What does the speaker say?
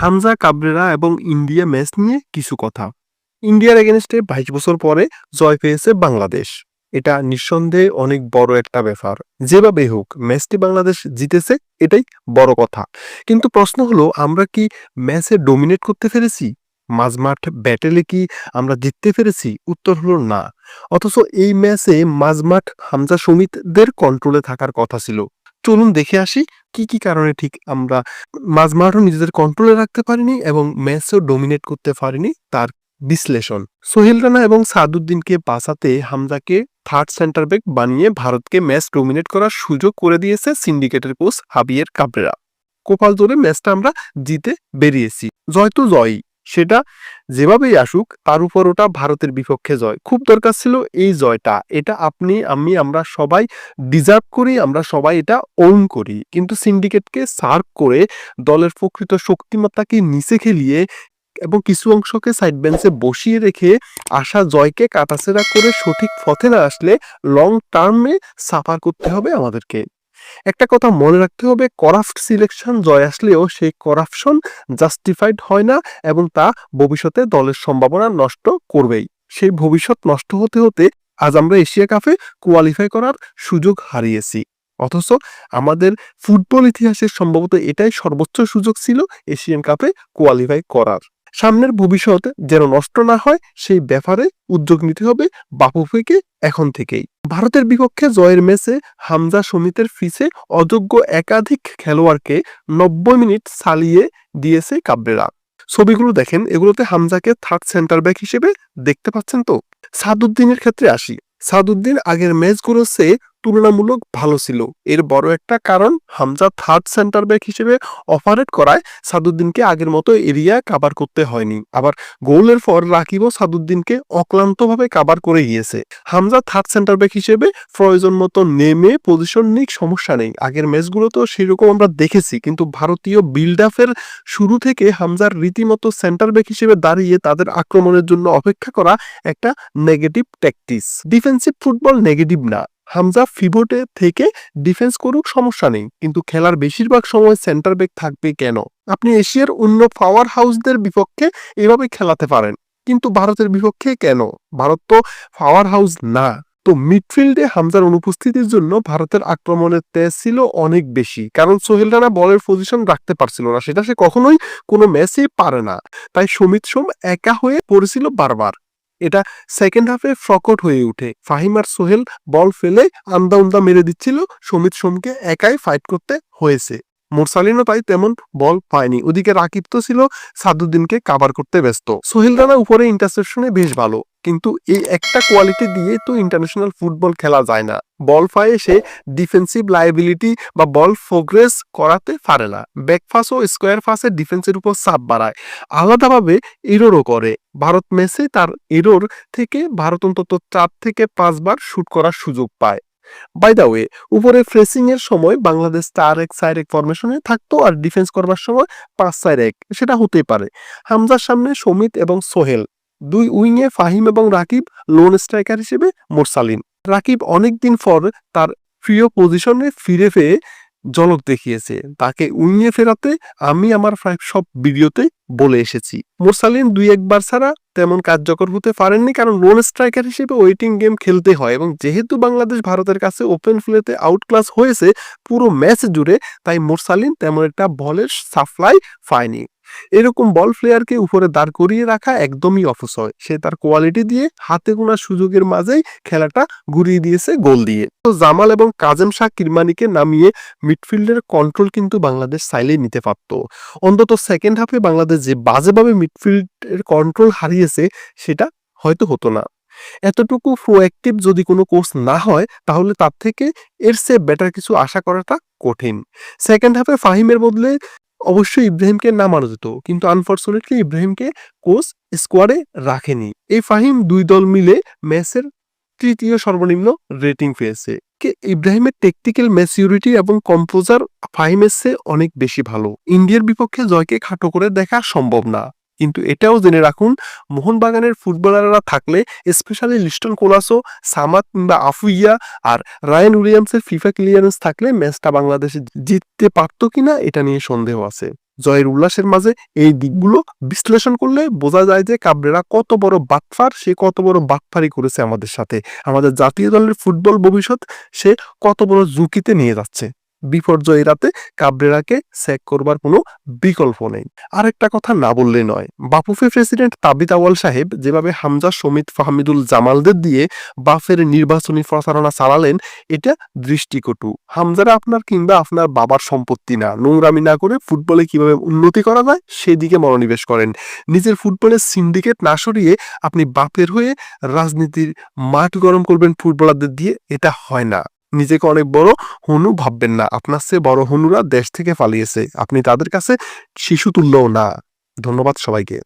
Hamza, Cabrera এবং India match নিয়ে কিছু কথা। ইন্ডিয়ার এগেনস্টে বাইশ বছর পরে জয় পেয়েছে বাংলাদেশ। এটা নিঃসন্দেহে অনেক বড় একটা ব্যাপার। যেভাবে হোক, ম্যাচটি বাংলাদেশ জিতেছে, এটাই বড় কথা। কিন্তু প্রশ্ন হলো, আমরা কি ম্যাচে ডোমিনেট করতে পেরেছি? মাঝমাঠ ব্যাটেলে কি আমরা জিততে পেরেছি? উত্তর হলো না। অথচ এই ম্যাচে মাঝমাঠ হামজা সমিতদের কন্ট্রোলে থাকার কথা ছিল। চলুন দেখে আসি, কি কি কারণে ঠিক আমরা মাঝমাঠও নিজেদের কন্ট্রোলে রাখতে পারিনি এবং ম্যাচও ডোমিনেট করতে পারিনি তার বিশ্লেষণ। সোহেল রানা এবং সাদুদ্দিনকে বাঁচাতে হামজাকে থার্ড সেন্টার ব্যাক বানিয়ে ভারতকে ম্যাচ ডোমিনেট করার সুযোগ করে দিয়েছে সিন্ডিকেটের কোচ হাবিয়ের কাবরেরা। কোপাল জোরে ম্যাচটা আমরা জিতে বেরিয়েছি। জয় তো জয়ই, সেটা যেভাবেই আসুক, তার উপর ওটা ভারতের বিপক্ষে জয়। খুব দরকার ছিল এই জয়টা। এটা আপনি, আমি, আমরা সবাই ডিজার্ভ করি, আমরা সবাই এটা ওন করি। কিন্তু সিন্ডিকেটকে সার্ভ করে দলের প্রকৃত শক্তিমত্তাকে নিচে খেলিয়ে এবং কিছু অংশকে সাইড বেঞ্চে বসিয়ে রেখে আসা জয়কে কাটাছেড়া করে সঠিক পথে না আসলে লং টার্মে সাফার করতে হবে আমাদেরকে। একটা কথা মনে রাখতে হবে করাপ্ট সিলেকশন জয় আসলেও সেই করাপশন জাস্টিফাইড হয় না এবং তা ভবিষ্যতে দলের সম্ভাবনা নষ্ট করবেই। সেই ভবিষ্যৎ নষ্ট হতে হতে আজ আমরা এশিয়া কাপে কোয়ালিফাই করার সুযোগ হারিয়েছি। অথচ আমাদের ফুটবল ইতিহাসের সম্ভবত এটাই সর্বোচ্চ সুযোগ ছিল এশিয়ান কাপে কোয়ালিফাই করার। সামনের ভবিষ্যৎ যেন নষ্ট না হয়, সেই ব্যাপারে উদ্যোগ নিতে হবে বাফুফেকে এখন থেকেই। ভারতের বিপক্ষে জয়ের ম্যাচে হামজা সমিতের ফিসে অযোগ্য একাধিক খেলোয়াড়কে নব্বই মিনিট চালিয়ে দিয়েছে কাবরেরা। ছবিগুলো দেখেন, এগুলোতে হামজাকে থার্ড সেন্টার ব্যাক হিসেবে দেখতে পাচ্ছেন তো? সাদুদ্দিনের ক্ষেত্রে আসি। সাদুদ্দিন আগের ম্যাচগুলো চেয়ে তুলনামূলক ভালো ছিল। এর বড় একটা কারণ হামজা থার্ড সেন্টার ব্যাক হিসেবে অপারেট করায় সাদুদ্দিনকে আগের মতো এরিয়া কাবার করতে হয়নি। আবার গোলের পর রাকিবও সাদুদ্দিনকে অক্লান্তভাবে কাবার করে গিয়েছে। হামজা থার্ড সেন্টার ব্যাক হিসেবে প্রয়োজন মতো নেমে পজিশন নিক, সমস্যা নেই। আগের ম্যাচগুলো তো সেরকম আমরা দেখেছি, কিন্তু ভারতীয় বিল্ড আপের শুরু থেকে হামজার রীতিমতো সেন্টার ব্যাক হিসেবে দাঁড়িয়ে তাদের আক্রমণের জন্য অপেক্ষা করা একটা negative tactics defensive football negative না। হামজা ফিভোটে থেকে ডিফেন্স করুক সমস্যা নেই, কিন্তু খেলার বেশিরভাগ সময় সেন্টার ব্যাক থাকবে কেন? আপনি এশিয়ার অন্য পাওয়ার হাউসদের বিপক্ষে এভাবে খেলাতে পারেন, কিন্তু ভারতের বিপক্ষে কেন? ভারত তো পাওয়ার হাউস না। তো মিডফিল্ডে হামজার অনুপস্থিতির জন্য ভারতের আক্রমণের তেজ ছিল অনেক বেশি, কারণ সোহেল রানা বলের পজিশন রাখতে পারছিল না, সেটা সে কখনোই কোনো ম্যাচে পারে না। তাই সমিত সোম একা হয়ে পড়েছিল বারবার। এটা সেকেন্ড হাফে ফ্রকট হয়ে উঠে ফাহিম আর সোহেল বল ফেলে আন্দা উন্দা মেরে দিচ্ছিল। সমিত সোমকে একাই ফাইট করতে হয়েছে। মোরসালিনও তাই তেমন বল পায়নি। ওদিকে রাকিব তো ছিল সাদুদ্দিনকে কাভার করতে ব্যস্ত। সোহেল রানা উপরে ইন্টারসেপশনে বেশ ভালো, কিন্তু এই একটা কোয়ালিটি দিয়ে তো ইন্টারন্যাশনাল ফুটবল খেলা যায় না। বল পায়ে সে ডিফেন্সিভ লাইবিলিটি বা বল প্রোগ্রেস করাতে পারে না। ব্যাকফাস ও স্কোয়ার ফাসে ডিফেন্সের উপর চাপ বাড়ায়। আলাদাভাবে এরোরও করে। ভারত ম্যাচে তার এরোর থেকে ভারত অন্তত চার থেকে পাঁচবার শুট করার সুযোগ পায়। বাই দা ওয়ে উপরে ফ্রেসিং এর সময় বাংলাদেশ চার এক চার এক ফরমেশনে থাকতো আর ডিফেন্স করবার সময় পাঁচ চার এক। সেটা হতেই পারে। হামজার সামনে সমিত এবং সোহেল। দুই উইংয়ে ফাহিম এবং রাকিব লোন স্ট্রাইকার হিসেবে মোরসালিন রাকিব অনেকদিন পর তার প্রিয় পজিশনে ফিরে পেয়ে ঝলক দেখিয়েছে। তাকে উইংয়ে ফেরাতে আমি আমার সব ভিডিওতে বলে এসেছি। মোরসালিন দুই একবার ছাড়া তেমন কার্যকর হতে পারেননি কারণ লোন স্ট্রাইকার হিসেবে ওয়েটিং গেম খেলতে হয় এবং যেহেতু বাংলাদেশ ভারতের কাছে ওপেন ফ্লেতে আউট ক্লাস হয়েছে পুরো ম্যাচ জুড়ে, তাই মোরসালিন তেমন একটা বলের সাপ্লাই পায়নি। এরকম বল প্লেয়ারকে উপরে দাঁড় করিয়ে রাখা একদমই অপচয় সে তার কোয়ালিটি দিয়ে হাতে গোনা সুযোগের মাঝেই খেলাটা ঘুরিয়ে দিয়েছে গোল দিয়ে। তো জামাল এবং কাজেম শাহ কিরমানিকে নামিয়ে মিডফিল্ডের কন্ট্রোল কিন্তু বাংলাদেশ চাইলেই নিতে পারত। অন্তত সেকেন্ড হাফে বাংলাদেশ যে বাজেভাবে মিডফিল্ডের কন্ট্রোল হারিয়েছে, সেটা হয়তো হতো না। এতটুকু প্রোঅ্যাক্টিভ যদি কোনো কোর্স না হয়, তাহলে তার থেকে এর সে বেটার কিছু আশা করাটা কঠিন। সেকেন্ড হাফে ফাহিমের বদলে অবশ্যই ইব্রাহিমকে নামানো যেত। কিন্তু আনফর্চুনেটলি ইব্রাহিমকে কোচ স্কোয়াডে রাখেনি। এই ফাহিম দুই দল মিলে ম্যাচের তৃতীয় সর্বনিম্ন রেটিং পেয়েছে। ইব্রাহিমের টেকটিক্যাল ম্যাচিউরিটি এবং কম্পোজার ফাহিমের চেয়ে অনেক বেশি ভালো। ইন্ডিয়ার বিপক্ষে জয়কে খাটো করে দেখা সম্ভব না। কিন্তু এটাও জেনে রাখুন, মোহনবাগানের ফুটবলাররা থাকলে স্পেশালি লিস্টন কোলাসো, সামাদ কিংবা আফুইয়া আর রায়ান উইলিয়ামসের ফিফা ক্লিয়ারেন্স থাকলে ম্যাচটা বাংলাদেশে জিততে পারতো কিনা এটা নিয়ে সন্দেহ আছে। জয়ের উল্লাসের মাঝে এই দিকগুলো বিশ্লেষণ করলে বোঝা যায় যে কাবরেরা কত বড় বাটফার, সে কত বড় বাটফারি করেছে আমাদের সাথে। আমাদের জাতীয় দলের ফুটবল ভবিষ্যৎ সে কত বড় ঝুঁকিতে নিয়ে যাচ্ছে। বিপর্যয় রাতে কাবরেরাকে স্যাক করবার কোনো বিকল্প নেই। আরেকটা কথা না বললে নয়, বাপুফে প্রেসিডেন্ট তাবিত আওয়াল সাহেব যেভাবে হামজা সমিত ফাহমিদুল জামালদের দিয়ে বাফের নির্বাচনী প্রচারণা চালালেন, এটা দৃষ্টিকটু। হামজারা আপনার কিংবা আপনার বাবার সম্পত্তি না, নোংরামি না করে ফুটবলে কীভাবে উন্নতি করা যায় সেদিকে মনোনিবেশ করেন। নিজের ফুটবলের সিন্ডিকেট না সরিয়ে আপনি বাপের হয়ে রাজনীতির মাঠ গরম করবেন ফুটবলারদের দিয়ে, এটা হয় না। নিজেকে অনেক বড় হনু ভাববেন না। আপনার চেয়ে বড় হনুরা দেশ থেকে পালিয়েছে। আপনি তাদের কাছে শিশু তুললেও না। ধন্যবাদ সবাইকে।